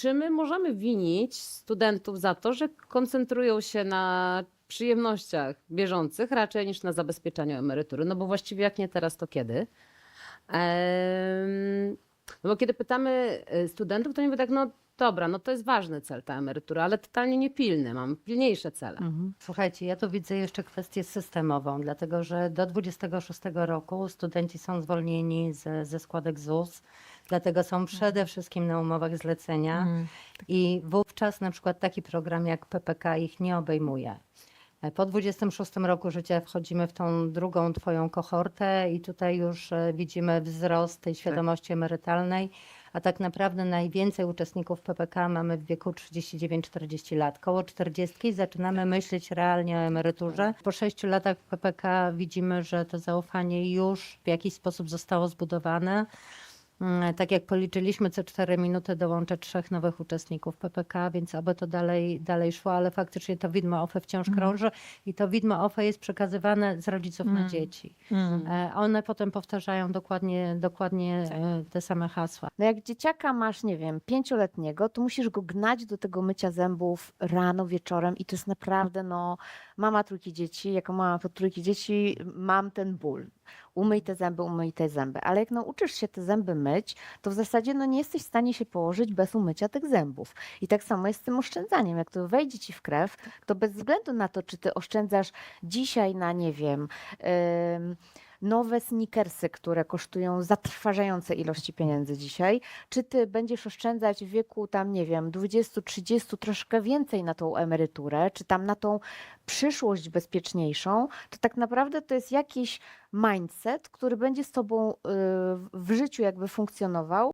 czy my możemy winić studentów za to, że koncentrują się na przyjemnościach bieżących raczej niż na zabezpieczaniu emerytury? No bo właściwie jak nie teraz, to kiedy? Em, No bo kiedy pytamy y, studentów, to oni mówią tak, no dobra, no to jest ważny cel ta emerytura, ale totalnie niepilny, mam pilniejsze cele. Słuchajcie, ja tu widzę jeszcze kwestię systemową, dlatego że do 26 roku studenci są zwolnieni ze, ze składek ZUS, dlatego są przede wszystkim na umowach zlecenia i wówczas na przykład taki program jak PPK ich nie obejmuje. E, Po 26 roku życia wchodzimy w tą drugą twoją kohortę i tutaj już e, widzimy wzrost tej świadomości emerytalnej, a tak naprawdę najwięcej uczestników PPK mamy w wieku 39-40 lat. Koło 40 zaczynamy myśleć realnie o emeryturze. Po 6 latach PPK widzimy, że to zaufanie już w jakiś sposób zostało zbudowane. Mm, Tak jak policzyliśmy, co 4 minuty dołączę trzech nowych uczestników PPK, więc aby to dalej, dalej szło, ale faktycznie to widmo OFE wciąż krąży i to widmo OFE jest przekazywane z rodziców na dzieci. E, One potem powtarzają dokładnie, dokładnie e, te same hasła. No jak dzieciaka masz, nie wiem, pięcioletniego, to musisz go gnać do tego mycia zębów rano, wieczorem i to jest naprawdę, no, mama trójki dzieci, jako mama trójki dzieci mam ten ból. Umyj te zęby, umyj te zęby. Ale jak nauczysz się te zęby myć, to w zasadzie no, nie jesteś w stanie się położyć bez umycia tych zębów. I tak samo jest z tym oszczędzaniem. Jak to wejdzie ci w krew, to bez względu na to, czy ty oszczędzasz dzisiaj na, nie wiem, ym, nowe sneakersy, które kosztują zatrważające ilości pieniędzy dzisiaj, czy ty będziesz oszczędzać w wieku tam, nie wiem, 20, 30, troszkę więcej na tą emeryturę, czy tam na tą przyszłość bezpieczniejszą, to tak naprawdę to jest jakiś mindset, który będzie z tobą y, w życiu jakby funkcjonował